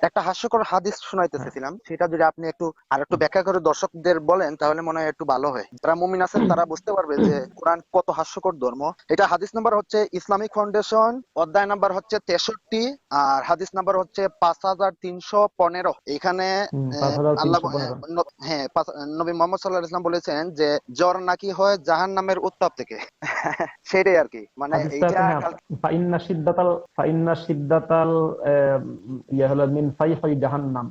একটা হাস্যকর হাদিস শোনাইতেছিলাম। সেটা যদি আপনি একটু আর একটু ব্যাখ্যা করে দর্শকদের বলেন তাহলে মনে হয় একটু ভালো হয়। যারা মুমিন আছেন তারা বুঝতে পারবে যে কোরআন কত হাস্যকর ধর্ম। এটা হাদিস নাম্বার হচ্ছে ইসলামিক ফাউন্ডেশন অধ্যায় নাম্বার হচ্ছে তেষট্টি আর হাদিস নাম্বার হচ্ছে পাঁচ হাজার তিনশো পনেরো। এখানে হুম, আহ, 5315 আল্লাহ হ্যাঁ নবী মোহাম্মদ সাল্লাহ ইসলাম বলেছেন যে জ্বর নাকি হয় জাহান নামের উত্তাপ থেকে। সেটাই আর কি। মানে এইটা হ্যাঁ, ফাইন্না সিদ্দাতাল ফাইন্না সিদ্দাতাল আহ, ইয়ে হলো মিন জাহান্নাম।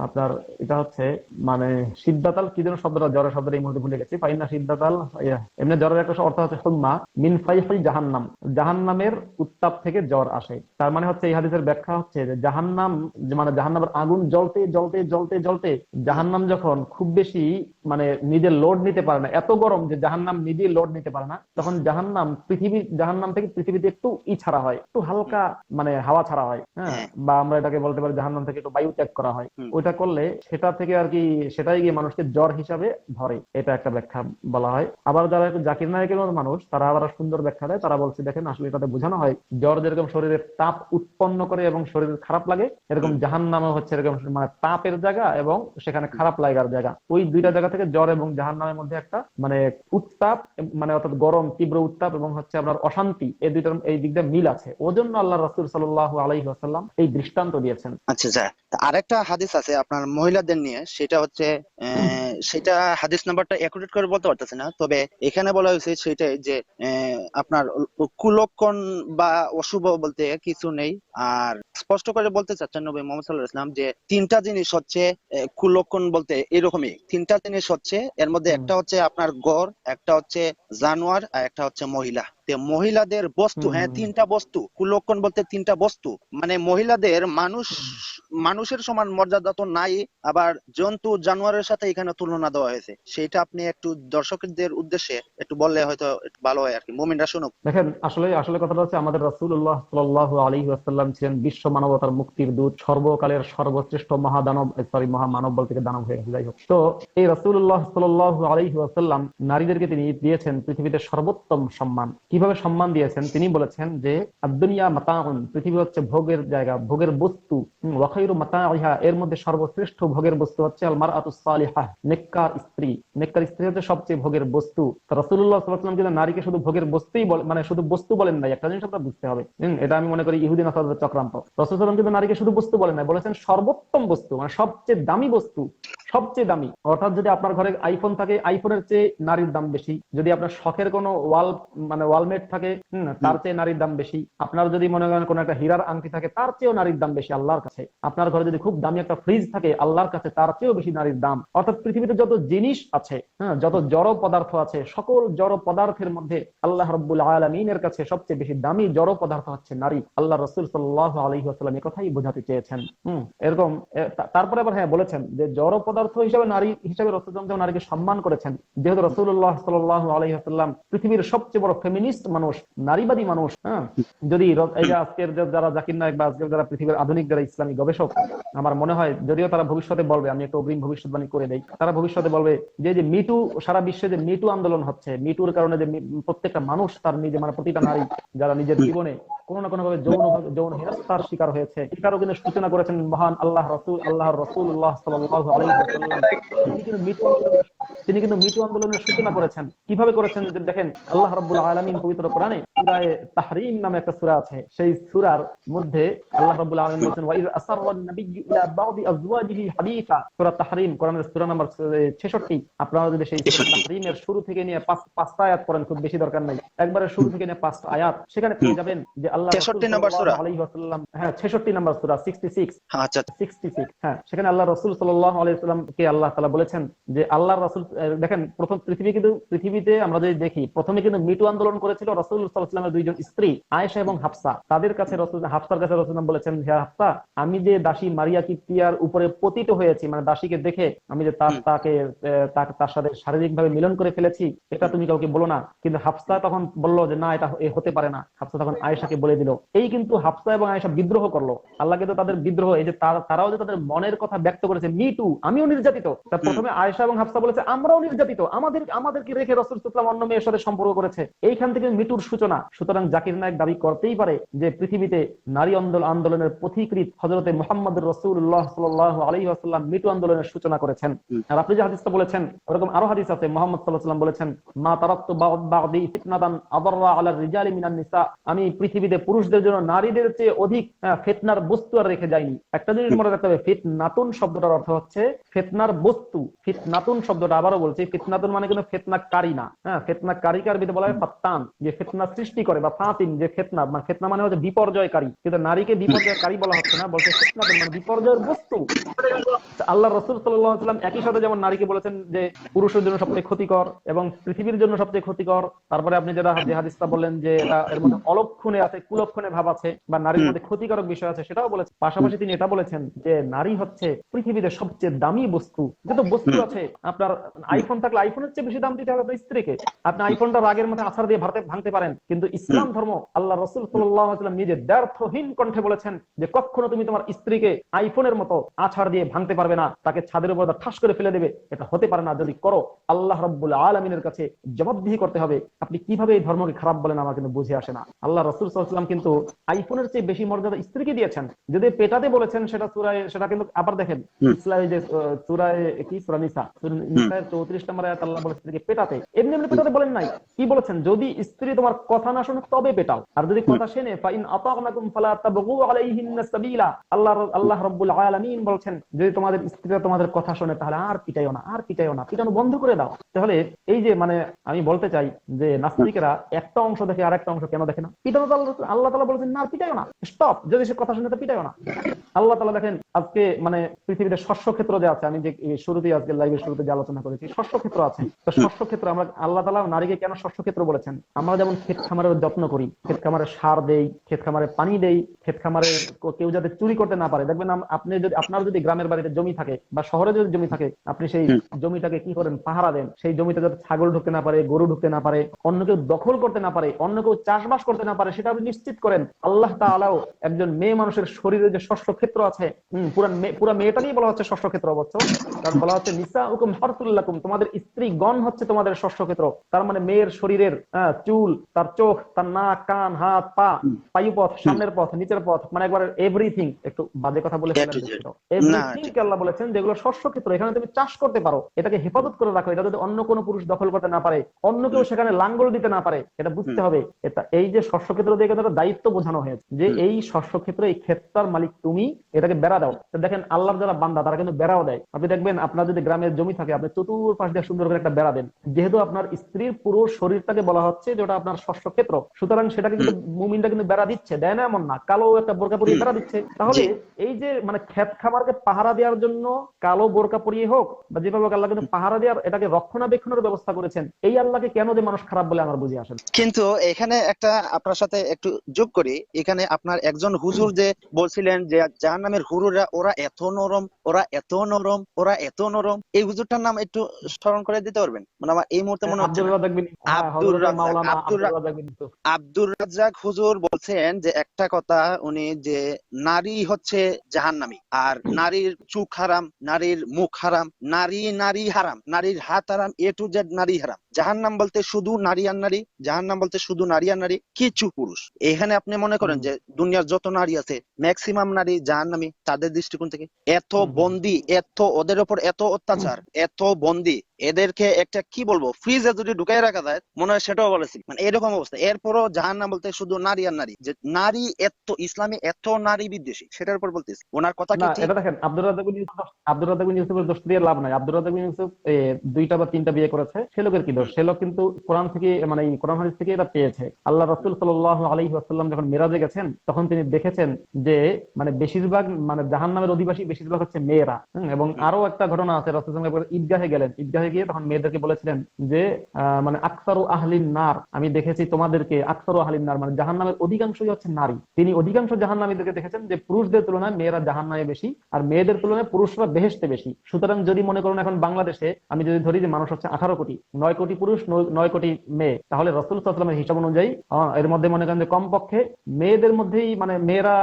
আপনার এটা হচ্ছে মানে সিদ্দাতাল কি যেন শব্দটা জ্বরের শব্দটা এই মুহূর্তে ভুলে গেছি। ফাইন্না সিদ্দাতাল ইয়ে, এমনি জ্বরের একটা অর্থ হচ্ছে হুম্মা মিন ফাইফাই জাহান্নাম। জাহান্নামের উত্তাপ থেকে জ্বর আসে। তার মানে হচ্ছে এই হাদিসের ব্যাখ্যা হচ্ছে যে জাহান্নাম মানে জাহান্নামের আগুন জ্বলতে জ্বলতে জ্বলতে জ্বলতে জাহান্নাম যখন খুব বেশি মানে নিজের লোড নিতে পারে না এত গরম যে জাহান্নাম নিজেই লোড নিতে পারে না তখন জাহান্নাম পৃথিবী জাহান্নাম থেকে পৃথিবীতে একটু ই ছাড়া হয় একটু হালকা মানে হাওয়া ছাড়া হয় হ্যাঁ? হ্যাঁ। বা আমরা এটাকে বলতে পারি জাহান্নাম থেকে একটু বায়ু ত্যাগ করা হয়। ওইটা করলে সেটা থেকে আর কি সেটাই গিয়ে মানুষকে জ্বর হিসাবে ধরে এটা একটা ব্যাখ্যা বলা হয়। আবার যারা একটু জাকির নায়কের মতো মানুষ তারা আবার সুন্দর ব্যাখ্যা দেয় তারা বলছে দেখেন আসলে এটাতে বোঝানো হয় জ্বর যেরকম শরীরে তাপ উৎপন্ন করে এবং শরীর খারাপ লাগে এরকম জাহান নামে হচ্ছে এরকম মানে তাপের জায়গা এবং সেখানে খারাপ লাগার জায়গা। ওই দুইটা জায়গা থেকে জ্বর এবং জাহান নামের মধ্যে একটা মানে উত্তাপ মানে অর্থাৎ গরম তীব্র উত্তাপ এবং হচ্ছে আপনার অশান্তি এই দুইটার এই দিক দিয়ে মিল আছে। ওজন্য আল্লাহ রাসুল সাল্লাহ আলাইহি আসাল্লাম এই দৃষ্টান্ত দিয়েছেন। আচ্ছা তা আরেকটা হাদিস আছে আপনার মহিলাদের নিয়ে সেটা হচ্ছে সেটা হাদিস নাম্বারটা অ্যাকুরেট করে বলতে পারতেছি না তবে এখানে বলা হয়েছে সেটাই যে আপনার কুলক্ষণ বা অশুভ বলতে কিছু নেই আর স্পষ্ট করে বলতে চাচ্ছেন নবী মোহাম্মদ সাল্লাহ ইসলাম যে তিনটা জিনিস হচ্ছে কুলক্ষণ বলতে এরকমই তিনটা জিনিস হচ্ছে এর মধ্যে একটা হচ্ছে আপনার গড় একটা হচ্ছে জানোয়ার আর একটা হচ্ছে মহিলা। মহিলাদের বস্তু হ্যাঁ তিনটা বস্তু কুলক্ষণ বলতে তিনটা বস্তু। মানে মহিলাদের মানুষ মানুষের সমান মর্যাদা তো নাই আবার জন্তু জানোয়ারের সাথে এখানে তুলনা দেওয়া হয়েছে। সেটা আপনি একটু দর্শকদের উদ্দেশ্যে একটু বললে হয়তো ভালো হয় আর কি মুমিনরা শুনুক। দেখেন আসলে আসলে কথাটা হচ্ছে আমাদের রাসূলুল্লাহ সাল্লাল্লাহু আলাইহি ওয়াসাল্লাম ছিলেন বিশ্ব মানবতার মুক্তির দূত সর্বকালের সর্বশ্রেষ্ঠ মহাদানব সরি মহামানব বলতে গিয়ে দানব হয়ে গেছে, যাই হোক। তো এই রাসূলুল্লাহ সাল্লাল্লাহু আলাইহি ওয়াসাল্লাম নারীদেরকে তিনি দিয়েছেন পৃথিবীতে সর্বোত্তম সম্মান। কীভাবে সম্মান দিয়েছেন? তিনি বলেছেন যে আদ-দুনিয়া মাতাউন পৃথিবী হচ্ছে ভোগের জায়গা ভোগের বস্তু। হুম, ওয়া খায়রু মাতাইহা এর মধ্যে সর্বশ্রেষ্ঠ ভোগের বস্তু হচ্ছে আল মারআতুস সালিহাহ নেককার স্ত্রী। নেককার স্ত্রী হচ্ছে সবচেয়ে ভোগের বস্তু। রাসূলুল্লাহ সাল্লাল্লাহু আলাইহি নারীকে শুধু ভোগের বস্তুই বলে মানে শুধু বস্তু বলেন নাই একটা জিনিস আমরা বুঝতে হবে। এটা আমি মনে করি ইহুদি নাসারাদের চক্রান্ত। রাসূল সাল্লাল্লাহু আলাইহি নারীকে শুধু বস্তু বলেন নাই বলেছেন সর্বোত্তম বস্তু মানে সবচেয়ে দামি বস্তু। সবচেয়ে দামি। অর্থাৎ যদি আপনার ঘরে আইফোন থাকে আইফোনের চেয়ে নারীর দাম বেশি। যদি আপনার শখের কোনো ওয়াল মানে ওয়ালমেট থাকে তার চেয়ে নারীর দাম বেশি। আপনার যদি মনে করেন কোনো একটা হীরার আংটি থাকে তার চেয়েও নারীর দাম বেশি আল্লাহর কাছে। আপনার ঘরে যদি খুব দামি একটা ফ্রিজ থাকে আল্লাহর কাছে তার চেয়েও বেশি নারীর দাম। অর্থাৎ পৃথিবীতে যত জিনিস আছে হ্যাঁ যত জড় পদার্থ আছে সকল জড় পদার্থের মধ্যে আল্লাহ রব্বুল আলমিনের কাছে সবচেয়ে বেশি দামি জড় পদার্থ হচ্ছে নারী। আল্লাহ রসুল সাল্লাহ আলহি আসাল্লাম কথাই বোঝাতে চেয়েছেন। হম এরকম তারপরে আবার হ্যাঁ বলেছেন যে জড় পদার্থ হিসেবে নারী হিসেবে রসুল যেমন নারীকে সম্মান করেছেন, যেহেতু রসুল্লাহ সাল্লাহ আলহিহাল্লাম পৃথিবীর সবচেয়ে বড় ফেমিনিস্ট মানুষ, নারীবাদী মানুষ হ্যাঁ? যদি এই আজকের যারা জাকির নায়ক বা আজকের যারা পৃথিবীর আধুনিক যারা ইসলামী গবেষক, আমার মনে হয় যদিও তারা ভবিষ্যতে বলবে, আমি একটা অগ্রিম ভবিষ্যৎবাণী করে দেই, তারা ভবিষ্যতে বলবে যে যে মিটু সারা বিশ্বে যে মিটু আন্দোলন হচ্ছে মিটুর কারণে যে প্রত্যেকটা মানুষ তার নিজে মানে প্রতিটা নারী, যারা নিজের জীবনে কোনো না কোনো ভাবে যৌন যৌন হেনস্থার শিকার হয়েছে, এটারও কিন্তু সূচনা করেছেন মহান আল্লাহ রসুল আল্লাহ রসুল্লাহ ওয়াসাল্লাম তিনি কিন্তু মিটু আন্দোলনের তিনি কিন্তু মিটু আন্দোলনের সূচনা করেছেন। কীভাবে করেছেন? দেখেন আল্লাহ রাব্বুল আলামিন পবিত্র কোরআনে সূরায়ে তাহরিম নামে একটা সূরা আছে। সেই সূরার মধ্যে আল্লাহ রাব্বুল আলামিন বলেছেন ওয়া ইয আসাররান নাবিয়্যু ইলা বা'দি হাদিসা সূরা তাহরিম কোরআনের সূরা নাম্বার 66 আপনারা যদি সেই তাহরিমের শুরু থেকে নিয়ে পাঁচ পাঁচটা আয়াত পড়েন খুব বেশি দরকার নাই। একবারে শুরু থেকে নিয়ে পাঁচটা আয়াত সেখানে পেয়ে যাবেন যে আল্লাহ 63 নম্বর সূরা। আলাইহি ওয়াসাল্লাম হ্যাঁ 66 নম্বর সূরা 66 আচ্ছা। 66 হ্যাঁ সেখানে আল্লাহ রসুল সাল্লাল্লাহু আলাইহি সাল্লামকে আল্লাহ তাআলা বলেছেন যে আল্লাহর রাসূল দেখেন প্রথম পৃথিবী কিন্তু, পৃথিবীতে আমরা যদি দেখি, প্রথমে কিন্তু মিটু আন্দোলন করেছিল রাসূল ওয়াসাল্লামের দুইজন স্ত্রী, আয়েশা এবং হাফসা। তাদের কাছে রাসূল, হাফসার কাছে রাসূল বলেছেন, হে হাফসা, আমি যে দাসী মারিয়া কিপ্তিয়ার উপরে পতিত হয়েছি মানে দাসীকে দেখে আমি যে তার, তাকে তার সাথে শারীরিকভাবে মিলন করে ফেলেছি, এটা তুমি কাউকে বলো না। কিন্তু হাফসা তখন বলল যে, না, এটা হতে পারে না। হাফসা তখন আয়েশাকে বলে দিল। এই কিন্তু হাফসা এবং আয়েশা বিদ্রোহ করল। আল্লাহ কিন্তু তাদের বিদ্রোহ, এই যে তারাও যে তাদের মনের কথা ব্যক্ত করেছে, মি টু, আমিও নির্যাতিত। তা প্রথমে আয়েশা এবং হাফসা বলেছে আমরাও নির্যাতিত। আমাদের আমাদেরকে রেখে রসুল ইসলাম অন্য মেয়ের সাথে সম্পর্ক করেছে। এইখান থেকে মৃত্যুর সূচনা। সুতরাং জাকির নায়ক দাবি করতেই পারে যে পৃথিবীতে নারী আন্দোলন আন্দোলনের পথিকৃত হজরতে মোহাম্মদ রসুল্লাহ সাল্লাহ আসাল্লাম মৃত্যু আন্দোলনের সূচনা করেছেন। আর আপনি যে হাদিসটা বলেছেন ওরকম আরও হাদিস আছে। মোহাম্মদ সাল্লাহ সাল্লাম বলেছেন মা তারাক্তু বাদি ফিতনাদান আদররা আলা রিজালি মিনান নিসা। আমি পৃথিবীতে পুরুষদের জন্য নারীদের চেয়ে অধিক ফিতনার বস্তু আর রেখে যাইনি। একটা জিনিস মনে রাখতে হবে ফিতনাতুন শব্দটার অর্থ হচ্ছে ফিতনার বস্তু, ফিতনাতুন শব্দটা আবারও বলছি, ফিতনাতুন মানে কিন্তু ফিতনাকারী না। হ্যাঁ ফিতনাকারীকে আরবিতে বলা হয় ফাত্তান, যে ফিতনা সৃষ্টি করে বা ফাতিন যে ফিতনা মানে ফিতনা মানে হচ্ছে বিপর্যয়কারী। কিন্তু নারীকে বিপর্যয়কারী বলা হচ্ছে না, বলছে ফিতনাতুন মানে বিপর্যয়ের বস্তু। আল্লাহ রসুল সাল্লাম একই সাথে যেমন নারীকে বলেছেন যে পুরুষের জন্য সবচেয়ে ক্ষতিকর এবং পৃথিবীর জন্য সবচেয়ে ক্ষতিকর, তারপরে আপনি যেটা হাদিসটা বললেন যে এটা এর মধ্যে অলক্ষণে আছে, কুলক্ষণে ভাব আছে বা নারীর। মধ্যে ক্ষতিকারক বিষয় আছে, সেটাও বলেছেন। পাশাপাশি তিনি এটা বলেছেন যে নারী হচ্ছে পৃথিবীতে সবচেয়ে দামি বস্তু। যত বস্তু আছে আপনার আইফোন থাকলে আইফোনের চেয়ে বেশি দাম দিতে হবে আপনার স্ত্রীকে। আপনি আইফোনটা রাগের মধ্যে আছাড় দিয়ে ভারতে ভাঙতে পারেন। কিন্তু ইসলাম ধর্ম আল্লাহ রসুল সাল্লাম নিজে দ্ব্যর্থহীন কণ্ঠে বলেছেন যে কখনো তুমি তোমার স্ত্রীকে আইফোনের মতো আছাড় দিয়ে ভাঙতে পারবে না তাকে ছাদের উপর ঠাস করে ফেলে দেবে। এটা হতে পারে না। যদি করো আল্লাহ রব্বুল আলমিনের কাছে জবাবদিহি করতে হবে। আপনি কীভাবে এই ধর্মকে খারাপ বলেন আমার কিন্তু বুঝে আসে না। আল্লাহ রসুল সাল্লাম কিন্তু আইফোনের চেয়ে বেশি মর্যাদা স্ত্রীকে দিয়েছেন। যদি পেটাতে বলেছেন সেটা চূড়ায় সেটা কিন্তু আবার দেখেন। ইসলামে যে চূড়ায় কি সূরা নিসা চৌত্রিশ নম্বর আয়াত আল্লাহ বলে স্ত্রীকে পেটাতে। এমনি এমনি পেটাতে বলেন নাই। কি বলেছেন? যদি স্ত্রী তোমার কথা না শোনে তবে পেটাও। আর যদি কথা শুনে ফাইন আতাগনাকুম ফালা তাবগু আলাইহিন্না সাবিলা। আল্লাহ আল্লাহ রাব্বুল আলামিন বলছেন যদি তোমাদের স্ত্রীরা তোমাদের কথা শোনে তাহলে আর পিটাইও না আর পিটাইও না। পিটানো বন্ধ করে দাও। তাহলে এই যে মানে আমি বলতে চাই যে নাস্তিকেরা একটা অংশ দেখে আরেকটা অংশ কেন দেখে না? পিটানো আল্লাহ তাআলা বলেছেন না আর পিটাইও না। স্টপ! যদি সে কথা শুনে তো পিটাইও না। আল্লাহ তাআলা দেখেন আজকে মানে পৃথিবীতে শস্য ক্ষেত্র যে আছে আমি যে শুরুতেই আজকে লাইভের শুরুতে যে আলোচনা করেছি শস্য ক্ষেত্র আছে। তো শস্য ক্ষেত্র আমরা আল্লাহ তাআলা নারীকে কেন শস্য ক্ষেত্র বলেছেন? আমরা যেমন ক্ষেত খামারের যত্ন করি ক্ষেত খামারে সার দেই ক্ষেত খামারে পানি দেই ক্ষেত খামারে কেউ যাতে চুরি করতে না পারে। দেখবেন আপনি যদি আপনার যদি গ্রামের বাড়িতে জমি থাকে বা শহরে যদি জমি থাকে আপনি সেই জমিটাকে কি করেন? পাহারা দেন। সেই জমিতে যাতে ছাগল ঢুকতে না পারে গরু ঢুকতে না পারে অন্য কেউ দখল করতে না পারে অন্য কেউ চাষবাস করতে না পারে সেটা আপনি নিশ্চিত করেন। আল্লাহ তাআলাও একজন মেয়ে মানুষের শরীরে যে শস্য ক্ষেত্র আছে হম পুরা পুরা মেয়েটাকেই বলা হচ্ছে শস্য ক্ষেত্র অবশ্য কারণ বলা হচ্ছে নিসা হুকুম হরতুল্লাকুম তোমাদের স্ত্রী গণ হচ্ছে তোমাদের তার মানে মেয়ের শরীরের চুল তার চোখ তার নাক কান হাত পা পায়ুপথ সামনের পথ নিচের পথ মানে একবার এভরিথিং একটু বাজে কথা বলে। এভরিথিং কে আল্লাহ বলেছেন যেগুলো এখানে তুমি চাষ করতে পারো এটাকে হেফাজত করে রাখো এটা যদি অন্য কোনো পুরুষ দখল করতে না পারে অন্য কেউ সেখানে লাঙ্গল দিতে না পারে এটা বুঝতে হবে। এটা এই যে শস্য ক্ষেত্র দিয়ে কিন্তু একটা দায়িত্ব বোঝানো হয়েছে যে এই শস্য ক্ষেত্র এই ক্ষেত্রার মালিক তুমি এটাকে বেড়া দাও। দেখেন আল্লাহর যারা বান্দা তারা কিন্তু বেড়াও দেয়। আপনি দেখবেন আপনার যদি গ্রামের জমি থাকে আপনি চতুর্পাশ দিয়ে সুন্দর করে একটা বেড়া দেন। যেহেতু আপনার স্ত্রীর পুরো শরীরটাকে বলা হচ্ছে যে ওটা আপনার শস্য ক্ষেত্র সুতরাং সেটাকে কিন্তু মুমিনটা কিন্তু বেড়া দিচ্ছে। দেয় না এমন না কালো একটা বোরকা পরিয়ে বেড়া দিচ্ছে। তাহলে এই যে মানে ক্ষেত খামারকে পাহারা দেওয়ার জন্য কালো বোরকা পরিয়ে হোক বা যেভাবে আল্লাহ কিন্তু পাহারা দেওয়ার এটাকে রক্ষণাবেক্ষণের ব্যবস্থা করেছেন। এই আল্লাহকে কেন যে মানুষ খারাপ বলে আমার বুঝে আসেন? কিন্তু এখানে একটা আপনার সাথে একটু যোগ করি। এখানে আপনার একজন হুজুর যে বলছিলেন যে জাহান নামের হুরুরা ওরা এত নরম ওরা এত নরম। ওরা এত নরম এই হুজুরটার নাম একটু স্মরণ করে দিতে পারবেন? মানে আমার এই মুহূর্তে মনে হচ্ছে আব্দুর আব্দুর রাজ্জাক হুজুর বলছেন যে একটা কথা উনি যে নারী হচ্ছে জাহান্নামী আর নারীর চুখ হারাম নারীর মুখ হারাম নারী নারী হারাম নারীর হাত হারাম এ টু জেড নারী হারাম। জাহান্নাম বলতে শুধু নারী আর নারী জাহান্নাম বলতে শুধু নারী আর নারী কিছু পুরুষ। এখানে আপনি মনে করেন যে দুনিয়ার যত নারী আছে ম্যাক্সিমাম নারী জাহান্নামী তাদের দৃষ্টিকোণ থেকে। এত। বন্দি এত ওদের উপর এত অত্যাচার এত বন্দি। এদেরকে একটা কি বলব ফ্রিজে যদি ঢুকাই রাখা যায় মনে হয় সেটাও বলেছি মানে এরকম অবস্থা। এরপরও জাহান্নাম বলতে শুধু নারী আর নারী। যে নারী এত ইসলামে এত নারী বিদ্বেষী। সেটার উপর বলতেছি। ওনার কথা কি এটা দেখেন আব্দুর রাজাক আব্দুর রাজাক ইউসুফের দোষ দিয়ে লাভ নাই। আব্দুর রাজাক ইউসুফ দুইটা বা তিনটা বিয়ে করেছে। সে লোকের কি দোষ? সে লোক কিন্তু কোরআন থেকে মানে কোরআন হাদিস থেকে এটা পেয়েছে। আল্লাহ রাসূল সাল্লাল্লাহু আলাইহি ওয়াসাল্লাম যখন মিরাজে গেছেন তখন তিনি দেখেছেন যে মানে বেশিরভাগ মানে জাহান্নামের অধিবাসী বেশিরভাগ হচ্ছে মেয়েরা। এবং আরও একটা ঘটনা আছে রাসূল সাল্লাল্লাহু আলাইহি ওয়াসাল্লাম ঈদগাহে গেলেন। ঈদগাহে গিয়ে তখন মেয়েদেরকে বলেছিলেন যে মানে আকসারু আহলিন নার, আমি দেখেছি তোমাদেরকে, আকসারু আহলিন নার মানে জাহান্নামের অধিকাংশই হচ্ছে নারী। তিনি অধিকাংশ জাহান্নামীদেরকে দেখেছেন যে পুরুষদের তুলনায় মেয়েরা জাহান্নামে বেশি, আর মেয়েদের তুলনায় পুরুষরা বেহেশতে বেশি। সুতরাং যদি মনে করুন এখন বাংলাদেশে, আমি যদি ধরি যে মানুষ হচ্ছে আঠারো কোটি, নয় কোটি পুরুষ, নয় কোটি মেয়ে, তাহলে রসুল সাল্লামের হিসাব অনুযায়ী এর মধ্যে মনে করেন যে কমপক্ষে মেয়েদের মধ্যেই মানে মেয়েরা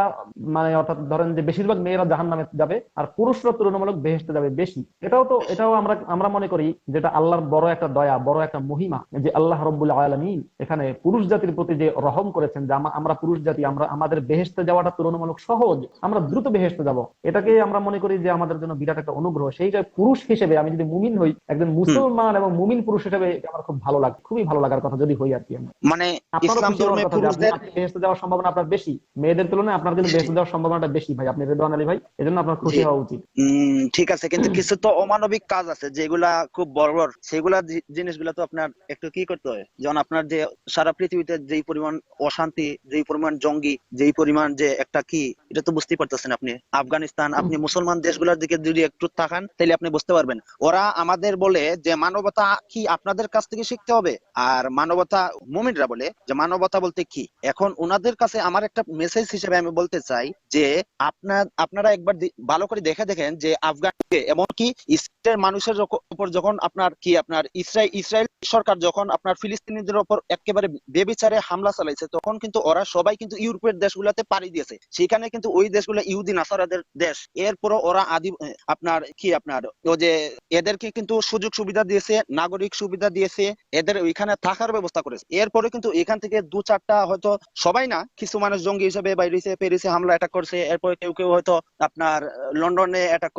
মানে অর্থাৎ ধরেন যে বেশিরভাগ মেয়েরা জাহান নামে যাবে, আর পুরুষরা তুলনামূলক বেহেস্তে যাবে বেশি। এটাও তো, এটাও আমরা আমরা মনে করি যেটা আল্লাহর বড় একটা দয়া বড় একটা মহিমা যে আল্লাহ রব্বুল আলমিন এখানে পুরুষ জাতির প্রতি যে রহম করেছেন যে আমরা পুরুষ জাতি আমরা আমাদের বেহেস্তে যাওয়াটা তুলনামূলক সহজ আমরা দ্রুত বেহেস্তে যাব। এটাকে আমরা মনে করি যে আমাদের জন্য বিরাট একটা অনুগ্রহ। সেই যে পুরুষ হিসেবে আমি যদি মুমিন হই একজন মুসলমান এবং মুমিন পুরুষ হিসেবে আমার খুব ভালো লাগে খুবই ভালো লাগার কথা যদি হই আর কি মানে বেহেশতে যাওয়ার সম্ভাবনা আপনার বেশি মেয়েদের তুলনায় আপনার কিন্তু বেহেশতে যাওয়ার সম্ভাবনাটা বেশি ভাই আপনি রেদওয়ান আলী ভাই এজন্য আপনার খুশি হওয়া উচিত। ঠিক আছে কিন্তু কিছু তো অমানবিক কাজ আছে যেগুলা খুব বড় বড়। সেগুলা জিনিসগুলা তো আপনার একটু কি করতে হয়? যেমন আপনার যে সারা পৃথিবীতে যেই পরিমাণ অশান্তি, যেই পরিমাণ জঙ্গি, যেই পরিমাণ যে একটা কি, এটা তো বুঝতেই পারতেছেন আপনি। আফগানিস্তান, আপনি মুসলমান দেশগুলোর দিকে যদি একটু তাকান তাহলে আপনি বুঝতে পারবেন। ওরা আমাদের বলে যে মানবতা কি আপনাদের কাছ থেকে শিখতে হবে? আর মানবতা, মুমিনরা বলে যে মানবতা বলতে কি? এখন ওনাদের কাছে আমার একটা মেসেজ হিসেবে আমি বলতে চাই যে আপনার আপনারা একবার ভালো করে দেখে দেখেন যে আফগানকে এমনকি ইসরায়েলের মানুষের উপর যখন আপনার কি আপনার ইসরায়েল ইসরায়েল সরকার যখন আপনার ফিলিস্তিনিদের উপর একেবারে বেবিচারে হামলা চালাইছে, তখন কিন্তু ওরা সবাই কিন্তু ইউরোপের দেশগুলোতে পাড়ি দিয়েছে। সেখানে কিন্তু ওই দেশগুলো ইহুদি, নাসারাদের দেশ। এরপরও ওরা আদি, আপনার কি আপনার ও যে এদেরকে কিন্তু সুযোগ সুবিধা দিয়েছে, নাগরিক সুবিধা দিয়েছে, এদের ওইখানে থাকার ব্যবস্থা করেছে। এরপরে কিন্তু এখান থেকে দু চারটা হয়তো সবাই না, কিছু মানুষ জঙ্গি হিসেবে বাইরেছে প্যারিসে হামলা অ্যাটাক করছে। এরপরে কেউ কেউ হয়তো আপনার লন্ডনে অ্যাটাক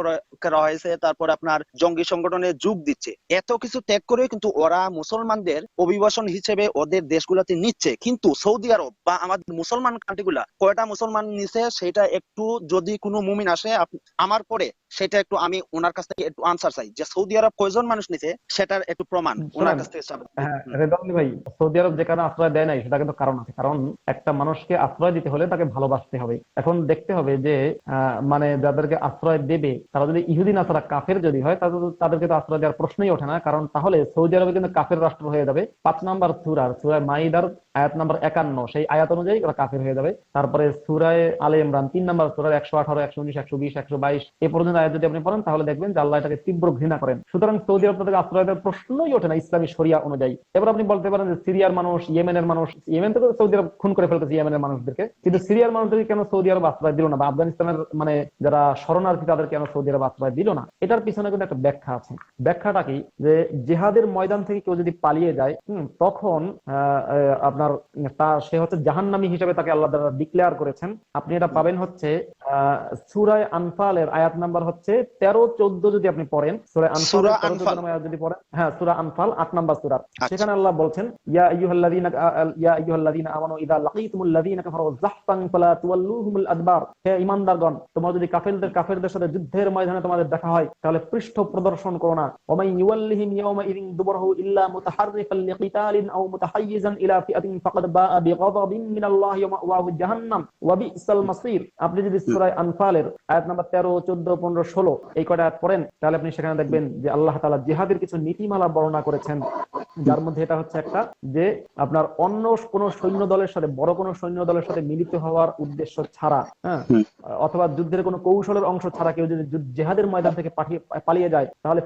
করা হয়েছে, তারপর আপনার জঙ্গি সংগঠনে যোগ দিচ্ছে। এত কিছু ত্যাগ করে কিন্তু ওরা মুসলমানদের অভিবাসন হিসেবে ওদের দেশগুলোতে নিচ্ছে। কিন্তু সৌদি আরব বা আমাদের মুসলমান কান্ট্রিগুলা কয়টা মুসলমান নিছে সেটা একটু যদি কোনো মুমিন আসে আমার পরে সেটা একটু আমি ওনার কাছ থেকে একটু আনসার চাই। যে সৌদি আরব কয়জন মানুষ নিছে সেটার একটু প্রমাণ ওনার কাছ থেকে। হ্যাঁ আলী ভাই সৌদি আরব যেখানে আশ্রয় দেয় নাই সেটা কিন্তু কারণ আছে। কারণ একটা মানুষকে আশ্রয় দিতে হলে তাকে ভালোবাসতে হবে। এখন দেখতে হবে যে মানে যাদেরকে আশ্রয় দেবে তারা যদি ইহুদি না তারা কাফের যদি হয় তাহলে তাদেরকে তো আশ্রয় দেওয়ার প্রশ্নই ওঠে না। কারণ তাহলে সৌদি আরবে কিন্তু কাফের রাষ্ট্র হয়ে যাবে। পাঁচ নাম্বার সুরার সুরায় মাইদার আয়াত নাম্বার একান্ন সেই আয়াত অনুযায়ী ওরা কাফের হয়ে যাবে। তারপরে সুরায় আলে ইমরান তিন নাম্বার সুরার একশো আঠারো একশো উনিশ একশো বিশ একশো বাইশ এ পর্যন্ত যদি আপনি পড়েন তাহলে দেখবেন যে আল্লাহ এটাকে তীব্র ঘৃণা করেন। সুতরাং সৌদি আরব তাদেরকে আশ্রয় দেওয়ার প্রশ্নই ওঠে না ইসলামী শরিয়া অনুযায়ী। এবার আপনি বলতে পারেন যে সিরিয়ার মানুষ, ইয়েমেনের মানুষ, ইয়েমেন থেকে সৌদি আরব খুন করে ফেলতেছে ইয়েমেনের মানুষদেরকে। কিন্তু সিরিয়ার মানুষদেরকে কেন সৌদি আরব আশ্রয় দিল না? বা আফগানিস্তানের মানে যারা শরণার্থী, তাদের কেন সৌদি আরব আশ্রয় দিল না? এটার পিছনে কিন্তু একটা ব্যাখ্যা আছে। ব্যাখ্যাটা কি? যে জেহাদের ময়দান থেকে কেউ যদি পালিয়ে যায় তখন আপনার তা, সে হচ্ছে জাহান্নামী হিসেবে তাকে আল্লাহ তাআলা ডিক্লেয়ার করেছেন। আপনি এটা পাবেন হচ্ছে সূরায়ে আনফালের আয়াত নাম্বার হচ্ছে তেরো চোদ্দ যদি আপনি পড়েন সূরা আনফাল। যদি পড়েন হ্যাঁ সূরা আনফাল আট নাম্বার সূরা আচ্ছা। সেখানে আল্লাহ বলছেন ইয়া আইয়ুহাল্লাযীনা ইয়া আইয়ুহাল্লাযীনা আমানু ইযা লাকীতুমুল্লাযীনা কাফারু যাহফান ফালা তুওয়াল্লুহুমুল আদবার হে ঈমানদারগণ তোমরা যদি কাফেরদের কাফেরদের সাথে যুদ্ধের ময়দানে তোমাদের দেখা হয় তাহলে পৃষ্ঠ প্রদর্শন করো না ওমাই ইউওয়াল্লিহিম ইয়াওমা ইযিন দুবরহু ইল্লা মুতাহাররিফান লিকিতালিন আও মুতাহাইয়িজান ইলা ফিআতিন ফাকাদ বাআ বিগাদাবিন মিনাল্লাহি ওয়া মাওয়াহু জাহান্নাম ওয়া বিসাল মাসির আপনি যদি সূরা আনফালের আয়াত নাম্বার 13 14 15 16 এই আয়াত পড়েন তাহলে আপনি সেখানে দেখবেন যে আল্লাহ তাআলা জিহাদের কিছু নীতিমালা বর্ণনা করেছেন। যার মধ্যে এটা হচ্ছে একটা যে আপনার অন্য কোন সৈন্য দলের সাথে বড় কোন সৈন্য দলের সাথে মিলিত হওয়ার উদ্দেশ্য ছাড়া হ্যাঁ অথবা যুদ্ধের কোনো কৌশলের অংশ ছাড়া কেউ যদি জেহাদের ময়দান থেকে পাঠিয়ে পালিয়ে যায় তাহলে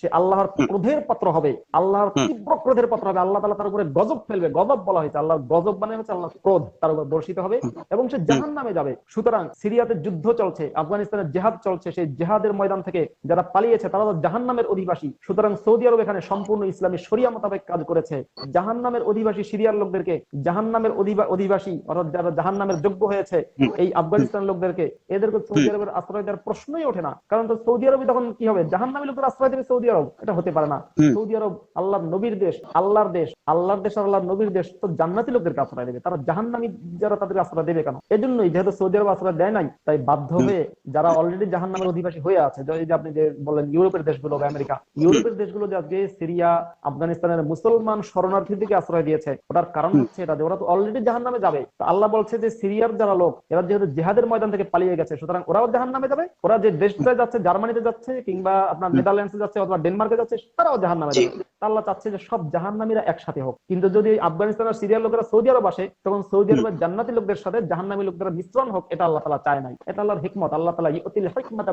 সে আল্লাহর ক্রোধের পাত্র হবে আল্লাহর তীব্র ক্রোধের পাত্র হবে আল্লাহ তাআলা তার উপরে গজব ফেলবে গজব বলা হয়েছে আল্লাহর গজব মানে হচ্ছে আল্লাহর ক্রোধ তার উপর বর্ষিত হবে এবং সে জাহান্নামে যাবে। সুতরাং সিরিয়াতে যুদ্ধ চলছে আফগানিস্তানের জেহাদ চলছে সেই জেহাদের ময়দান থেকে যারা পালিয়েছে তারা তো জাহান্নামের অধিবাসী। সুতরাং সৌদি আরব এখানে সম্পূর্ণ ইসলামী শরিয়া মোতাবেক কাজ করেছে। জাহান্নামের অধিবাসী সিরিয়ার লোকদেরকে জাহান্নামের অধিবা- অধিবাসী অর্থাৎ যারা জাহান্নামের যোগ্য হয়েছে এই আফগানিস্তান লোকদেরকে এদেরকে সৌদি আরবের আশ্রয় দেওয়ার প্রশ্নই ওঠে না। কারণ তো সৌদি আরবে তখন কি হবে? জাহান্নামী লোকদের আশ্রয় দেবে সৌদি আরব। এটা হতে পারে না। সৌদি আরব আল্লাহর নবীর দেশ আল্লাহর দেশ আল্লাহর দেশ আর আল্লাহর নবীর দেশ তো জান্নাতি লোকদেরকে আশ্রয় দেবে। তারা জাহান্নামী যারা তাদেরকে আশ্রয় দেবে কেন? এজন্যই যেহেতু সৌদি আরব আশ্রয় দেয় নাই তাই বাধ্য হয়ে যারা অলরেডি জাহান্নামের অধিবাসী হয়ে আছে যে- আপনি যে বললেন ইউরোপের দেশগুলো বা আমেরিকা ইউরোপের দেশগুলো যে আজকে সিরিয়া আফগানিস্তানের মুসলমান শরণার্থীদেরকে আশ্রয় দিয়েছে ওটার কারণ হচ্ছে এটা যে ওরা তো অলরেডি জাহান্নামে যাবে। তো আল্লাহ বলছে যে সিরিয়ার যারা লোক এরা যেহেতু জেহাদের ময়দান থেকে পালিয়ে গেছে সুতরাং ওরাও জাহান্নামে যাবে ওরা যে দেশটায় যাচ্ছে জার্মানিতে যাচ্ছে কিংবা আপনার নেদারল্যান্ডসে যাচ্ছে অথবা ডেনমার্কে যাচ্ছে তারাও জাহান্নামে জি। যাবে। আল্লাহ চাচ্ছে যে সব জাহান্নামীরা একসাথে হোক। কিন্তু যদি আফগানিস্তান আর সিরিয়ার লোকেরা সৌদি আরব আসে তখন সৌদি আরবের জান্নাতি লোকদের সাথে জাহান্নামী লোকদের মিশ্রণ হোক এটা আল্লাহ তালা চায় নাই। এটা আল্লাহর হিকমত আল্লাহ তালা ইউতিল হিকমাতা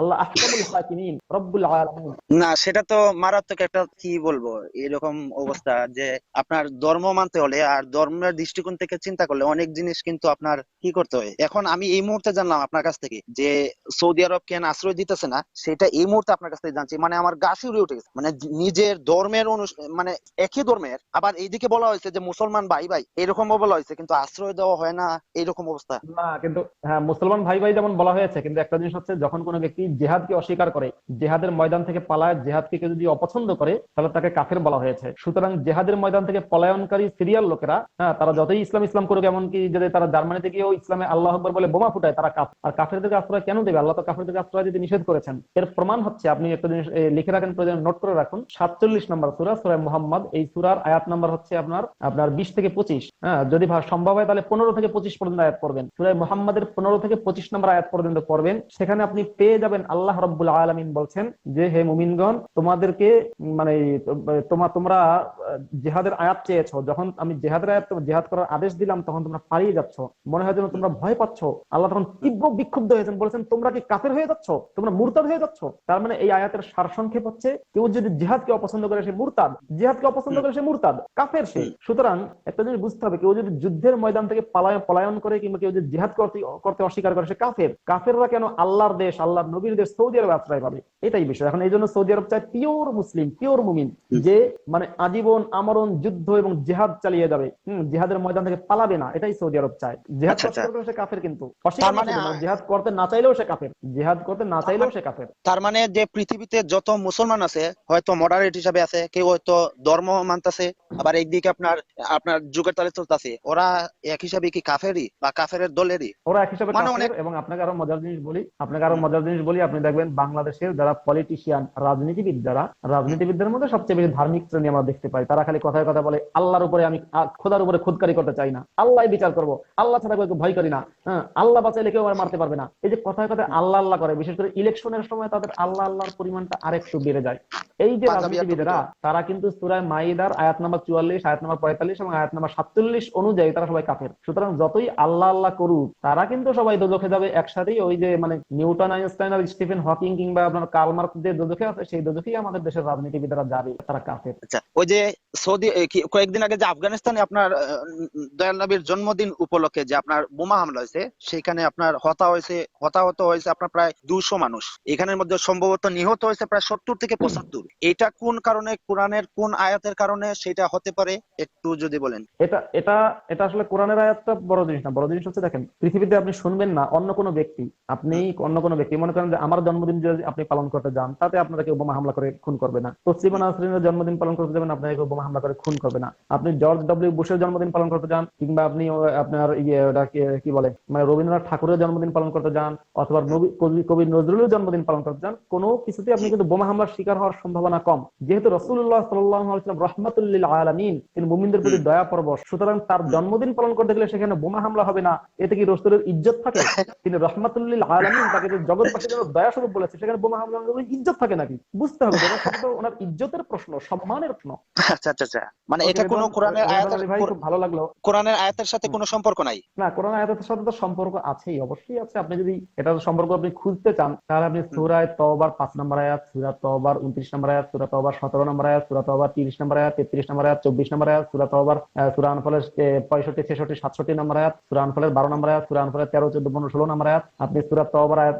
আল্লাহ আহকামুল হাকিমিন রব্বুল আলামিন। না সেটা তো মারাত্মক একটা কি বলব এরকম অবস্থা যে আপনার ধর্ম মানতে হলে আর ধর্মের দৃষ্টিকোণ থেকে চিন্তা করলে অনেক জিনিস কিন্তু আপনার কি করতে হয়। এখন আমি এই মুহূর্তে জানলাম আপনার কাছ থেকে যে সৌদি আরব কেন আশ্রয় দিতেছে না সেটা এই মুহূর্তে আপনার কাছ থেকে জানছি। মানে আমার গা শিউরে উঠে গেছে। মানে নিজের ধর্মের মানে একই ধর্মের আবার এইদিকে বলা হয়েছে যে মুসলমান ভাই ভাই এরকম বলা হয়েছে কিন্তু আশ্রয় দেওয়া হয় না এইরকম অবস্থা। না কিন্তু হ্যাঁ মুসলমান ভাই ভাই যেমন বলা হয়েছে কিন্তু একটা জিনিস হচ্ছে যখন কোনো ব্যক্তি জেহাদকে অস্বীকার করে। জেহাদের ময়দান থেকে পালায় জেহাদকে কেউ যদি অপছন্দ করে, তাহলে তাকে কাফের বলা হয়েছে। সুতরাং জেহাদের ময়দান থেকে পলায়নকারী সিরিয়াল লোকেরা হ্যাঁ তারা যতই ইসলাম ইসলাম করুক, এমনকি যদি তারা জার্মানিতে গিয়েও ইসলামে আল্লাহ আকবর বলে বোমা ফুটায়, তারা কাফ আর কাফেরদেরকে আশ্রয় কেন দেবে? আল্লাহ তো কাফেরদেরকে আশ্রয় দিতে নিষেধ করেছেন। এর প্রমাণ হচ্ছে, আপনি একটা জিনিস লিখে রাখেন, প্রয়োজন নোট করে রাখুন, সাতচল্লিশ নম্বর সুরা সুরায় মোহাম্মদ। এই সুরার আয়াত নাম্বার হচ্ছে আপনার আপনার বিশ থেকে পঁচিশ। হ্যাঁ যদি সম্ভব হয় তাহলে পনেরো থেকে পঁচিশ পর্যন্ত আয়াত করবেন সুরায় মোহাম্মদের পনেরো থেকে পঁচিশ নম্বর আয়াত পর্যন্ত করবেন সেখানে আপনি পেয়ে যাবেন আল্লাহ রব্বুল আলমিন বলছেন যে, হে মুমিনগণ, তোমাদেরকে মানে তোমার তোমরা জেহাদের আয়াত চেয়েছো। যখন আমি জেহাদের আয়াত, জেহাদ করার আদেশ দিলাম, তখন তোমরা পালিয়ে যাচ্ছ। মনে হয় যেন তোমরা ভয় পাচ্ছ। আল্লাহ তখন তীব্র বিক্ষুব্ধ হয়েছেন, বলেছেন, তোমরা কি কাফের হয়ে যাচ্ছ? তোমরা মুরতাদ হয়ে যাচ্ছ? তার মানে এই আয়াতের সারসংক্ষেপ হচ্ছে, কেউ যদি জিহাদকে অপছন্দ করে, সে মুরতাদ। জিহাদকে অপছন্দ করে, সে মুরতাদ। কাফের সে। সুতরাং একটা জিনিস বুঝতে হবে, কেউ যদি যুদ্ধের ময়দান থেকে পালায়, পলায়ন করে, কিংবা কেউ যদি জেহাদ করতে করতে অস্বীকার করে, সে কাফের। কাফেররা কেন আল্লাহর দেশ, আল্লাহর দেশ সৌদি আরবে আশ্রয় পাবে। এটাই বিষয়। এখন এই জন্য সৌদি আরব চায় পিওর মুসলিম পিওর মুমিন যে মানে আজীবন আমরণ যুদ্ধ এবং জেহাদ চালিয়ে যাবে। হম জেহাদের ময়দান থেকে পালাবে না। এটাই সৌদি আরব চায়। জেহাদ আচ্ছা, করতে করতে সে কাফের কিন্তু। মানে জেহাদ করতে না চাইলেও সে কাফের। জেহাদ করতে না চাইলেও সে কাফের। তার মানে যে পৃথিবীতে যত মুসলমান আছে হয়তো মডারেট হিসাবে আছে কেউ হয়তো ধর্ম মানতেছে আবার একদিকে আপনার আপনার যুগের তালে চলতেছে। ওরা এক হিসাবে কি কাফেরই বা কাফেরের দলেরই? ওরা এক হিসাবে মানে অনেক- এবং আপনাকে আরও মজার জিনিস বলি আপনাকে আরও মজার জিনিস বলি আপনি দেখবেন বাংলাদেশের যারা পলিটিশিয়ান রাজনীতিবিদ যারা রাজনীতিবিদদের মধ্যে সবচেয়ে বেশি ধার্মিক শ্রেণি আমরা দেখতে পাই। তারা খালি কথায় কথা বলে আল্লাহর উপরে আমি খোদার উপরে খুদকারি করতে চাই না। আল্লাহ বিচার করব। আল্লাহ ছাড়া কেউ ভয় করি না। হ্যাঁ, আল্লাহ বাঁচাইলে কেউ আমার মারতে পারবে না। এই যে কথায় কথায় আল্লাহ আল্লাহ করে বিশেষ করে ইলেকশনের সময় তাদের আল্লাহ আল্লাহর পরিমাণটা আরেকটু বেড়ে যায়। এই যে রাজনীতিবিদেরা তারা কিন্তু সুরায় মাইদার আয়াত নাম্বার চুয়াল্লিশ আয়াত নাম্বার পঁয়তাল্লিশ এবং আয়াত নাম্বার সাতচল্লিশ অনুযায়ী তারা সবাই কাফের। সুতরাং যতই আল্লাহ আল্লাহ করুক তারা কিন্তু সবাই দোজখে যাবে একসাথেই ওই যে মানে নিউটন আইনস্টাইন আর স্টিফেন হকিং কিংবা আপনার কার্ল মার্কস যে দোজখে আছে সেই দোজখেই আমাদের দেশের রাজনীতিবিদরা যাবে তারা কাফের আচ্ছা ওই যে সৌদি কয়েকদিন আগে যে আফগানিস্তানে আপনার দয়াল নবীর জন্মদিন উপলক্ষে যে আপনার বোমা হামলা হয়েছে সেখানে আপনার হতা হয়েছে হতাহত হয়েছে আপনার প্রায় দুশো মানুষ। এখানের মধ্যে সম্ভবত নিহত হয়েছে প্রায় সত্তর থেকে পঁচাত্তর। এটা কোন কারণে কোরআনের কোন আয়াতের কারণে সেটা হতে পারে একটু যদি বলেন। এটা এটা এটা আসলে কোরআনের আয়াতটা বড় জিনিস না। বড় জিনিস হচ্ছে দেখেন পৃথিবীতে আপনি শুনবেন না অন্য কোনো ব্যক্তি। আপনি অন্য কোনো ব্যক্তি মনে করেন আমার জন্মদিন যদি আপনি পালন করতে যান তাতে আপনারা কেউ বোমা হামলা করে খুন করবে না। তো তসলিমা নাসরিনের জন্মদিন পালন করতে যাবেন আপনাকে বোমা হামলা করে খুন করবে না। আপনি জর্জ ডব্লিউ বুশের জন্মদিন পালন করতে যান কিংবা আপনি আপনার ইয়ে ওটা কি- বলে মানে রবীন্দ্রনাথ ঠাকুরের জন্মদিন পালন করতে যান অথবা কবি নজরুলের জন্মদিন পালন করতে যান কোনো কিছুতে আপনি কিন্তু বোমা হামলার শিকার হওয়ার সম্ভাবনা কম। যেহেতু রসুল্লাহ সাল্লাম রহমতুল্লিল আলমিন তিনি মুমিনদের প্রতি দয়া পরবশ সুতরাং তার জন্মদিন পালন করতে গেলে সেখানে বোমা হামলা হবে না এতে কি রসুলের ইজ্জত থাকে? তিনি রহমতুল্লিল আলমিন তাকে যে জগৎবাসীর জন্য দয়া বলেছে সেখানে বোমা হামলা ইজ্জত থাকে নাকি? বুঝতে হবে ওনার ইজ্জতের প্রশ্ন সম্মানের প্রশ্ন। আচ্ছা আচ্ছা আচ্ছা। মানে এটা কোনো কোরআনের আয়াতের খুব ভালো লাগল। কোরআনের আয়াতের সাথে কোনো সম্পর্ক নাই? না কোরআন আয়াতের সাথে তো সম্পর্ক আছেই অবশ্যই আছে। আপনি যদি এটার সম্পর্ক আপনি খুঁজতে চান তাহলে আপনি সূরায় তওবার পাঁচ নম্বর আয়াত সূরা তওবার উনত্রিশ নম্বর আয়াত সূরা তওবার সতেরো নম্বর আয়াত সূরা তওবার তিরিশ নম্বর আয়াত তেত্রিশ নম্বর আয়াত চব্বিশ নম্বর আয়াত সূরা তওবার সূরা আনফলের পঁয়ষট্টি ছেষট্টি সাতষট্টি নম্বর আয়াত সূরা আনফলের বারো নম্বর আয়াত সূরা আনফলের তেরো চোদ্দ পনেরো ষোলো নম্বর আয়াত। আপনি সূরা তওবার আয়াত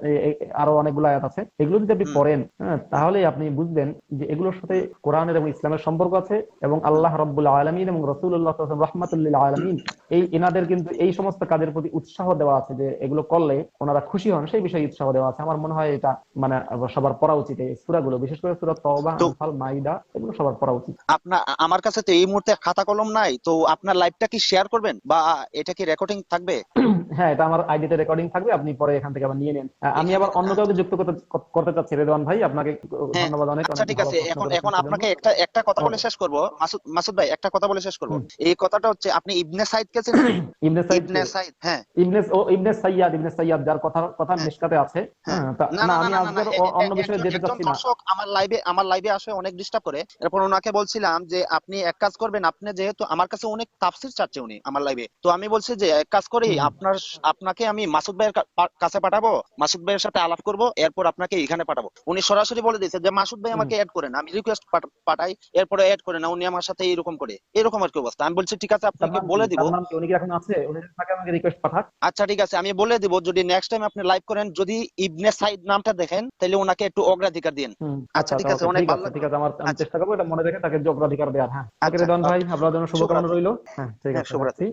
আরও অনেকগুলো আয়াত আছে। এগুলো যদি আপনি পড়েন হ্যাঁ তাহলে আপনি বুঝবেন যে এগুলোর সাথে কোরআনের এবং ইসলামের সম্পর্ক আছে এবং আল্লাহ রব্বুল আলমিন এবং রসুল্লাহ রহমতুল্লিল আলমিন এই এনাদের কিন্তু এই সমস্ত কাজের প্রতি উৎসাহ দেওয়া আছে যে এগুলো করলে ওনারা খুশি হন সেই বিষয়ে উৎসাহ দেওয়া আছে। আমার মনে হয় এটা মানে সবার পড়া উচিত এই সুরাগুলো বিশেষ করে সুরা তওবা আনফাল মাইদা এগুলো সবার পড়া উচিত। আপনার আমার কাছে তো এই মুহূর্তে খাতা কলম নাই তো আপনার লাইভটা কি শেয়ার করবেন বা এটা কি রেকর্ডিং থাকবে? হ্যাঁ এটা আমার আইডিতে রেকর্ডিং থাকবে আপনি পরে এখান থেকে আবার নিয়ে নেন। আমি আবার অন্য কাউকে যুক্ত করতে চাচ্ছি রেদওয়ান ভাই আপনাকে হ্যাঁ, ধন্যবাদ অনেক আচ্ছা ঠিক আছে এখন এখন আপনাকে একটা একটা কথা বলে শেষ করব। মাসুদ মাসুদ ভাই একটা কথা বলে শেষ করব। এই কথাটা হচ্ছে আপনি ইবনে সাইদ কে চেনেন? ইবনে সাইদ ইবনে সাইদ হ্যাঁ। ইবনে ও ইবনে সাইয়াদ ইবনে সাইয়াদ যার কথা কথা হ্যাঁ। মিশকাতে আছে। হ্যাঁ। না আমি অ- অন্য বিষয়ে যেতে চাচ্ছি না। দর্শক আমার লাইভে আমার লাইভে আসে অনেক ডিস্টার্ব করে। এরপর ওনাকে বলছিলাম যে আপনি এক কাজ করবেন আপনি যেহেতু আমার কাছে অনেক তাফসির চাচ্ছে উনি আমার লাইভে তো আমি বলছি যে এক কাজ করি আপনার আপনাকে আমি মাসুদ ভাইয়ের কাছে পাঠাবো মাসুদ ভাইয়ের সাথে আলাপ করব এরপর আপনাকে এখানে পাঠাবো। উনি সরাসরি বলে দিয়েছে যে মাসুদ ভাই আমাকে অ্যাড করেন আমি রিকোয়েস্ট পাঠাই এরপরে অ্যাড করে না উনি আমার সাথে এরকম করে। এরকম আর কি অবস্থা। আমি বলছি ঠিক আছে আপনাকে বলে দিব? উনি কি এখন আছে? উনি যদি থাকে আমাকে রিকোয়েস্ট পাঠাক? আচ্ছা ঠিক আছে আমি বলে দিব যদি নেক্সট টাইম আপনি লাইভ করেন যদি ইবনে সাইদ নামটা দেখেন তাহলে ওনাকে একটু অগ্রাধিকার দিন আচ্ছা, ঠিক আছে, অনেক ভালো ঠিক আছে আমার আমি আচ্ছা। চেষ্টা করব এটা মনে রেখে তাকে অগ্রাধিকার দেওয়ার হ্যাঁ। আচ্ছা, ভাই আপনার জন্য শুভকামনা রইল। হ্যাঁ ঠিক হ্যাঁ, আছে শুভরাত্রি।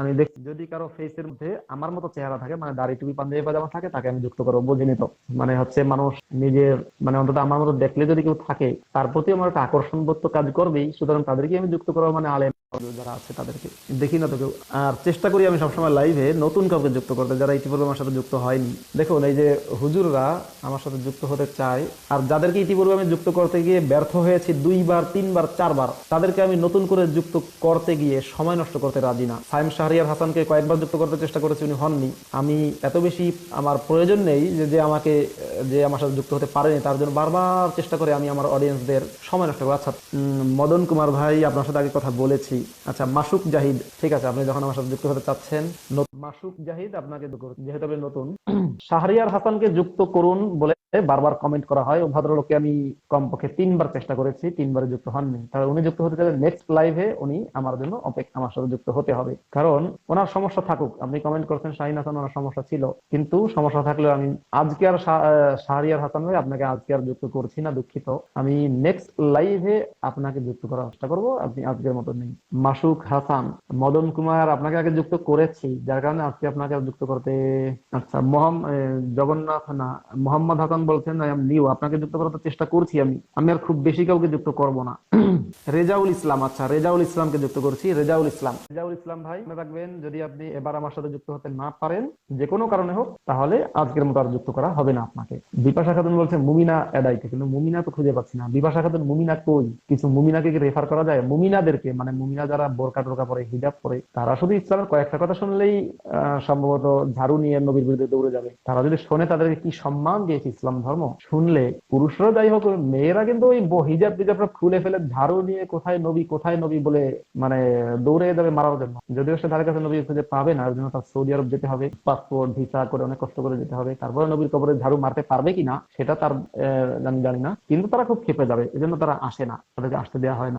আমি যদি কারও ফেসের মধ্যে আমার মতো চেহারা থাকে মানে দাড়ি টুপি পাঞ্জাবি পাজামা থাকে তাকে আমি যুক্ত করব বুঝিনি তো। মানে হচ্ছে মানুষ নিজের মানে অন্তত আমার মতো দেখলে যদি কেউ থাকে, তার প্রতি আমার একটা আকর্ষণ বোধ তো কাজ করবেই, সুতরাং তাদেরকে আমি যুক্ত করব মানে আলেম। যারা আছে তাদেরকে দেখি না তো কেউ। আর চেষ্টা করি আমি সবসময় লাইভে নতুন কাউকে যুক্ত করতে, যারা ইতিপূর্বে আমার সাথে যুক্ত হয়নি। দেখুন, এই যে হুজুররা আমার সাথে যুক্ত হতে চায়, আর যাদেরকে ইতিপূর্বে আমি যুক্ত করতে গিয়ে ব্যর্থ হয়েছি দুইবার, তিনবার, চারবার, তাদেরকে আমি নতুন করে যুক্ত করতে গিয়ে সময় নষ্ট করতে রাজি না। সাইম শাহরিয়ার হাসানকে কয়েকবার যুক্ত করতে চেষ্টা করেছি, উনি হননি। আমি এত বেশি আমার প্রয়োজন নেই যে যে আমাকে, যে আমার সাথে যুক্ত হতে পারেনি, তার জন্য বারবার চেষ্টা করে আমি আমার অডিয়েন্সদের সময় নষ্ট করি। আচ্ছা মদন কুমার ভাই আপনার সাথে আগে কথা বলেছি। আচ্ছা মাসুক জাহিদ, ঠিক আছে, আপনি যখন আমার সাথে যুক্ত হতে চাচ্ছেন মাসুক জাহিদ আপনাকে যেহেতু আপনি নতুন, শাহরিয়ার হাসানকে যুক্ত করুন বলে বারবার কমেন্ট করা হয় ও ভদ্রলোককে আমি কমপক্ষে তিনবার চেষ্টা করেছি তিনবারে যুক্ত হননি। তাহলে উনি যুক্ত হতে চাইলে নেক্সট লাইভে উনি আমার জন্য অপেক্ষা আমার সাথে যুক্ত হতে হবে। কারণ ওনার সমস্যা থাকুক আপনি কমেন্ট করছেন শাহিন হাসান ওনার সমস্যা ছিল। কিন্তু সমস্যা থাকলেও আমি আজকে আর শাহরিয়ার হাসান ভাই আপনাকে আজকে আর যুক্ত করছি না দুঃখিত। আমি নেক্সট লাইভে আপনাকে যুক্ত করার চেষ্টা করব আপনি আজকের মতো নেই। মাসুক হাসান মদন কুমার আপনাকে আগে যুক্ত করেছি যার কারণে আজকে আপনাকে যুক্ত করতে আচ্ছা মোহাম এ, জগন্নাথ না মোহাম্মদ হাসান বলছেন, আই এম নিউ, আপনাকে যুক্ত করার চেষ্টা করছি আমি। আমি আর খুব বেশি কাউকে যুক্ত করব না। রেজাউল ইসলাম আচ্ছা রেজাউল ইসলামকে যুক্ত করছি। রেজাউল ইসলাম রেজাউল ইসলাম ভাই, মনে রাখবেন, যদি আপনি এবার আমার সাথে যুক্ত হতে না পারেন, যে কোনো কারণে হোক, তাহলে আজকের মতো আর যুক্ত করা হবে না আপনাকে। বিপাশা খাতুন বলছে মুমিনা এডাইতে কিন্তু মুমিনা তো খুঁজে পাচ্ছি না। বিপাশা খাতুন, মুমিনা কই? কিছু মুমিনাকে কি রেফার করা যায়? মুমিনাদেরকে মানে মুমিনা যারা বোরকা টোরকা পরে, হিজাব পরে, তারা শুধু ইসলামের কয়েকটা কথা শুনলেই সম্ভবত ঝাড়ু নিয়ে নবীর বিরুদ্ধে দৌড়ে যাবে। তারা যদি শোনে তাদেরকে কি সম্মান দিয়েছে ইসলাম ধর্ম। শুনলে পুরুষরা যাই হোক, মেয়েরা কিন্তু ওই হিজাব টিজাবটা খুলে ফেলে ঝাড়ু নিয়ে কোথায় নবী কোথায় নবী বলে মানে দৌড়ে যাবে মারার জন্য। যদিও সে ধারে কাছে নবী খুঁজে পাবে না, ওই জন্য তার সৌদি আরব যেতে হবে পাসপোর্ট ভিসা করে অনেক কষ্ট করে যেতে হবে। তারপরে নবীর কবরে ঝাড়ু মারতে পারবে কিনা, সেটা তার আমি জানি না। কিন্তু তারা খুব খেপে যাবে, এজন্য তারা আসে না, তাদেরকে আসতে দেওয়া হয় না।